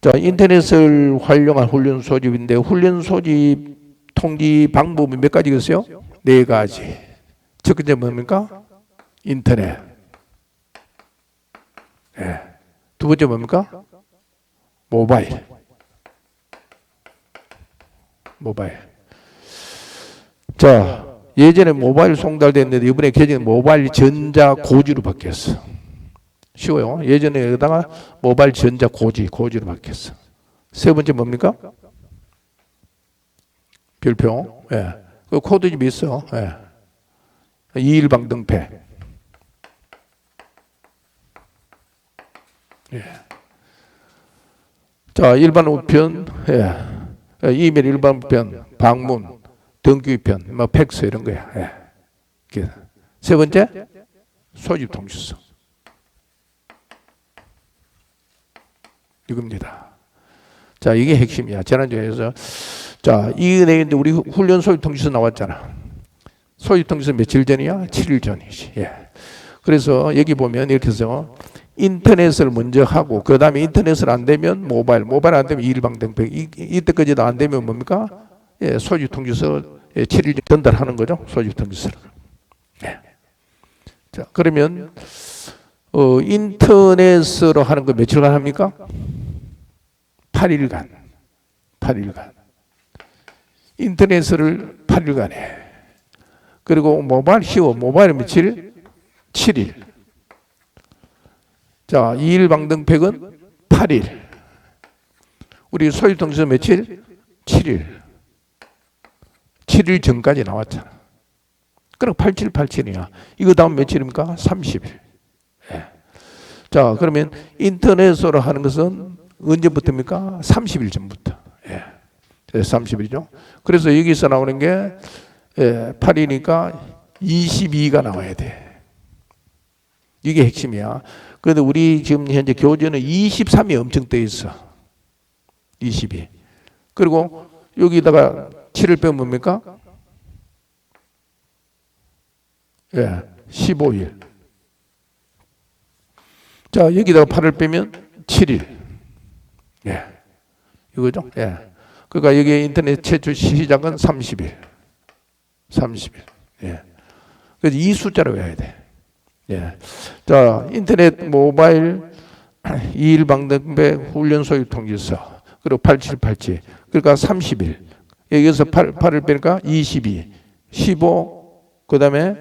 자, 인터넷을 활용한 훈련 소집인데 훈련 소집 통지 방법이 몇 가지겠어요? 네 가지. 첫 번째 뭡니까? 인터넷. 예. 두 번째 뭡니까? 모바일. 모바일. 자, 예전에 모바일 송달됐는데 이번에 개정은 모바일 전자 고지로 바뀌었어. 쉬워요. 예전에 여기다가 모바일 전자 고지, 고지로 바뀌었어. 세 번째 뭡니까? 별표. 예. 그 코드집이 있어. 예. 이일방등패. 예. 자, 일반 우편, 예. 예, 이메일 일반 우편, 방문, 등기 우편, 뭐 팩스 이런 거야. 예. 세 번째, 소집 통지서. 이겁니다. 자, 이게 핵심이야. 지난주에서 자, 이 내용인데 우리 훈련 소집 통지서 나왔잖아. 소집 통지서 며칠 전이야? 7일 전이지. 예. 그래서 여기 보면 이렇게 해서 인터넷을 먼저 하고 그 다음에 인터넷을 안 되면 모바일, 모바일 안 되면 일방등백 이, 이때까지도 안 되면 뭡니까? 예, 소집 통지서 예, 7일 전 전달하는 거죠. 소집 통지서를. 예. 자, 그러면 어, 인터넷으로 하는 거 며칠간 합니까? 8일간. 8일간. 인터넷을 8일간 해. 그리고 모바일 쉬워. 모바일 며칠? 7일. 자, 2일 방등팩은 8일. 우리 소유통지서 며칠? 7일. 7일 전까지 나왔잖아. 그럼 8787이야. 이거 다음 며칠입니까? 30일. 자, 그러면 인터넷으로 하는 것은 언제부터입니까? 30일 전부터. 예. 30일이죠. 그래서 여기서 나오는 게 예, 8이니까 22가 나와야 돼. 이게 핵심이야. 그런데 우리 지금 현재 교재는 23이 엄청 떠 있어. 22. 그리고 여기다가 7을 빼면 뭡니까? 예, 15일. 자, 여기다가 8을 빼면 7일. 예. 이거죠? 예. 그러니까 여기 인터넷 최초 시작은 30일. 30일. 예. 그래서 이 숫자로 외워야 돼. 예. 자, 인터넷 모바일 2일 방등배 훈련 소유 통지서. 그리고 8787. 그러니까 30일. 여기서 8, 8을 빼니까 22. 15. 그 다음에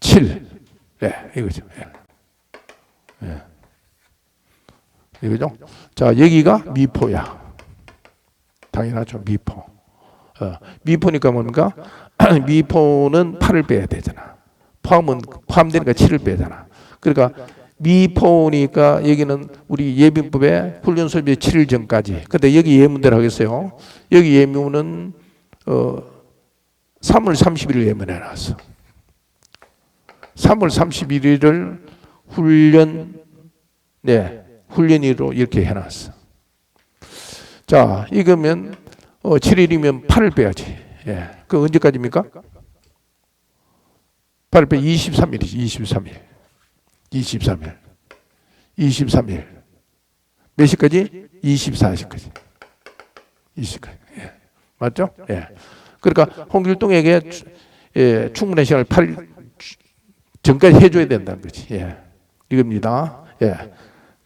7. 예, 이거죠. 예. 예. 이거죠. 자, 여기가 미포야. 당연하죠. 미포. 어, 미포니까 뭡니까? 미포는 8을 빼야 되잖아. 포함은 포함되니까 7을 빼잖아. 그러니까 미포니까 여기는 우리 예비법에 훈련 소비 7일 전까지. 근데 여기 예문대로 하겠어요. 여기 예문은 어 3월 30일 예문해 놨어. 3월 31일을 훈련 네 훈련일로 이렇게 해놨어. 자 이거면 어, 7일이면 8을 빼야지. 예. 그 언제까지입니까? 8을 빼 23일이지. 23일. 23일. 23일. 몇 시까지? 24시까지. 20시까지. 예. 맞죠? 예. 그러니까 홍길동에게 예, 충분한 시간을 8일 전까지 해줘야 된다는 거지. 예. 이겁니다. 예.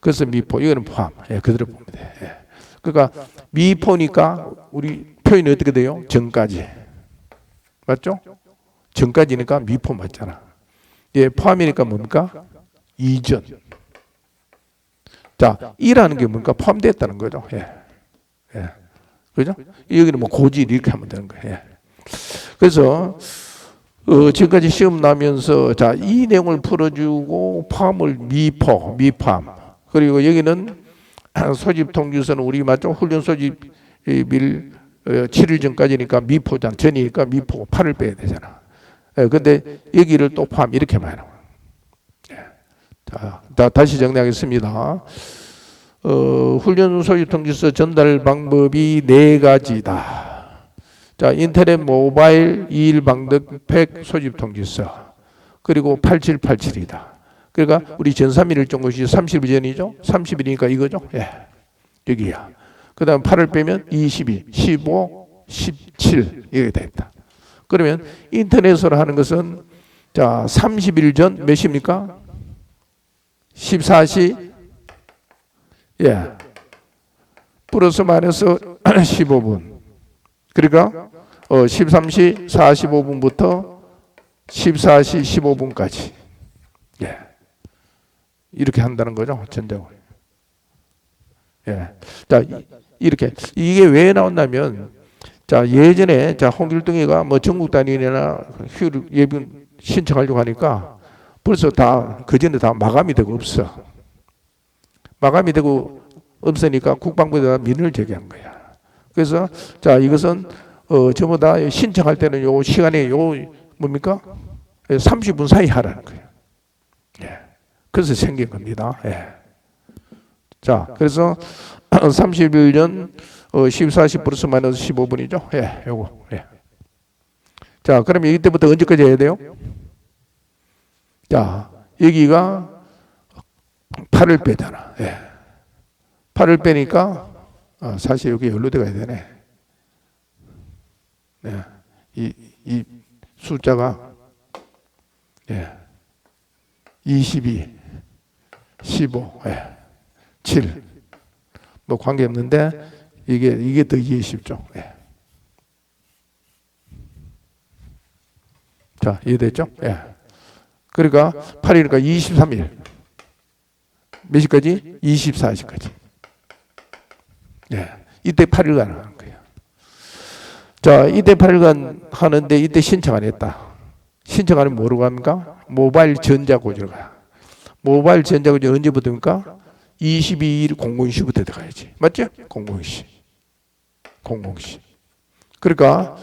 그래서 미포, 이거는 포함. 예, 그대로 보면 돼. 예. 그러니까 미포니까 우리 표현이 어떻게 돼요? 전까지. 맞죠? 전까지니까 미포 맞잖아. 예, 포함이니까 뭡니까? 이전. 자, 이라는 게 뭔가 포함됐다는 거죠. 예. 예. 그죠? 여기는 뭐 고지 이렇게 하면 되는 거예요. 예. 그래서 어, 지금까지 시험 나면서 자, 이 내용을 풀어주고 포함을 미포, 미포함. 그리고 여기는 소집 통지서는 우리 맞죠? 훈련 소집 밀 7일 전까지니까 미포잖아. 전이니까 미포 8을 빼야 되잖아. 예, 근데 여기를 또 포함 이렇게 말해. 예. 자, 다, 다시 정리하겠습니다. 어, 훈련 소집 통지서 전달 방법이 네 가지다. 자, 인터넷 모바일 2일 방득 팩 소집 통지서. 그리고 8787이다. 그러니까 우리 전삼일 정도시 30일 전이죠. 30일이니까 이거죠. 예. 여기야. 그다음 8을 빼면 22, 15, 17 이렇게 됐다. 그러면 인터넷으로 하는 것은 자 30일 전 몇입니까? 14시 예 플러스 마이너스 15분 그러니까 어 13시 45분부터 14시 15분까지 예 이렇게 한다는 거죠 전적으로 예자 이렇게. 이게 왜 나왔냐면 자 예전에 자 홍길동이가 뭐 전국 단위나 휴 예비 신청하려고 하니까 벌써 다 그 전에 다 마감이 되고 없어. 마감이 되고 없으니까 국방부에다 민원을 제기한 거야. 그래서 자 이것은 어 전부 다 신청할 때는 요 시간에 요 뭡니까? 30분 사이 하라는 거예요. 예. 그래서 생긴 겁니다. 예. 자 그래서 30일 전 어, 14시 플러스 마이너스 15분이죠. 예, 요거. 예. 자, 그러면 이때부터 언제까지 해야 돼요? 자, 여기가 8을 빼잖아. 예. 8을 빼니까 아, 사실 여기 연루돼 가야 되네. 네. 이, 이 숫자가 예. 22, 15, 예. 7. 뭐 관계 없는데 이게 이게 더 이해 쉽죠. 예. 자, 이해됐죠? 예. 그러니까 8이니까 23일. 몇 시까지? 24시까지. 예. 이때 8일간 하는 거예요. 자, 이때 8일간 하는데 이때 신청 안 했다. 신청 안 하면 뭐로 갑니까? 모바일 전자고지로 가요. 모바일 전자고지 언제부터입니까? 22일 00시부터 들어가야지. 맞죠? 00시. 00시. 그러니까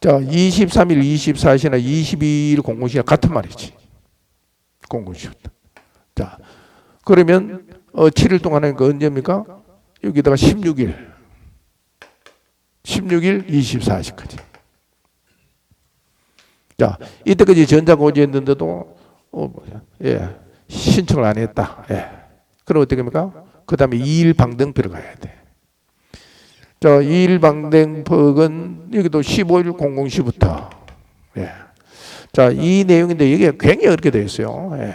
자, 23일 24시나 22일 00시가 같은 말이지. 00시부터. 자, 그러면 어 7일 동안 하니까 언제입니까? 여기다가 16일. 16일 24시까지. 자, 이때까지 전자고지 했는데도 어? 예. 신청을 안 했다. 예. 그럼 어떻게 합니까? 그 다음에 2일 방등표를 가야 돼. 자, 2일 방등표는 여기도 15일 00시부터. 예. 자, 이 내용인데 이게 굉장히 어렵게 되어 있어요. 예.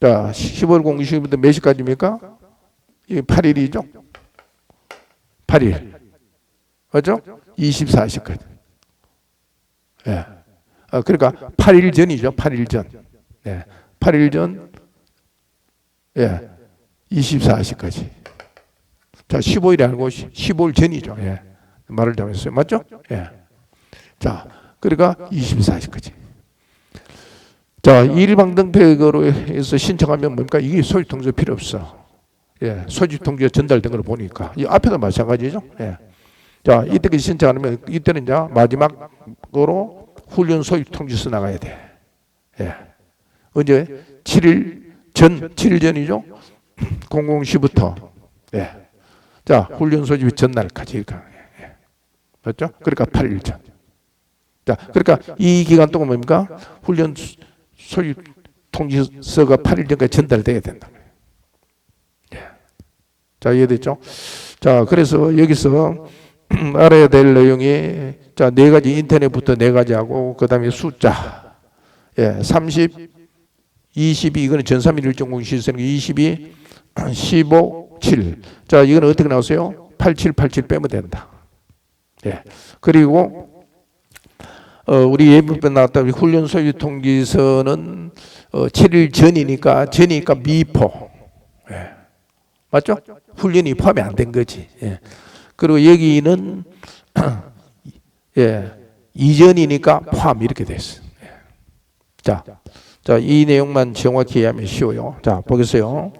자, 15일 00시부터 몇 시까지입니까? 이게 8일이죠? 8일. 맞죠? 24시까지. 예. 아, 그러니까 8일 전이죠. 8일 전. 예. 8일 전, 예. 24시까지. 자, 15일 알고 15일 전이죠. 예. 말을 잘했어요. 맞죠? 예. 자, 그러니까 24시까지. 자, 일방등표로 해서 신청하면 뭡니까? 이게 소유 통지 필요 없어. 예, 소지 통지가 전달된 걸 보니까 이 앞에도 마찬가지죠. 예. 자, 이때까지 신청하면 이때는 이제 마지막으로 훈련 소유 통지서 나가야 돼. 예. 언제 7일 전 7일 전이죠. 00시부터 예. 자, 훈련 소집이 전날까지 예. 맞죠? 그러니까 8일 전. 자, 그러니까 이 기간 동안 뭡니까? 훈련 소유 통지서가 8일 전까지 전달돼야 된다. 자, 이해됐죠? 자, 그래서 여기서 알아야 될 내용이 자, 네 가지 인터넷부터 네 가지 하고 그다음에 숫자. 예, 30 22 이거는 전삼일 일정 공시 쓰는 22 15 7. 자, 이거는 어떻게 나오세요? 87 87 빼면 된다. 예. 그리고 어, 우리 예비병 나왔다 훈련 소유 통지서는 어, 7일 전이니까 전이니까 미포. 예. 맞죠? 훈련이 포함이 안 된 거지. 예. 그리고 여기는 예, 이전이니까 포함 이렇게 됐어. 예. 자, 자, 이 내용만 정확히 이해하면 쉬워요. 자, 보겠어요.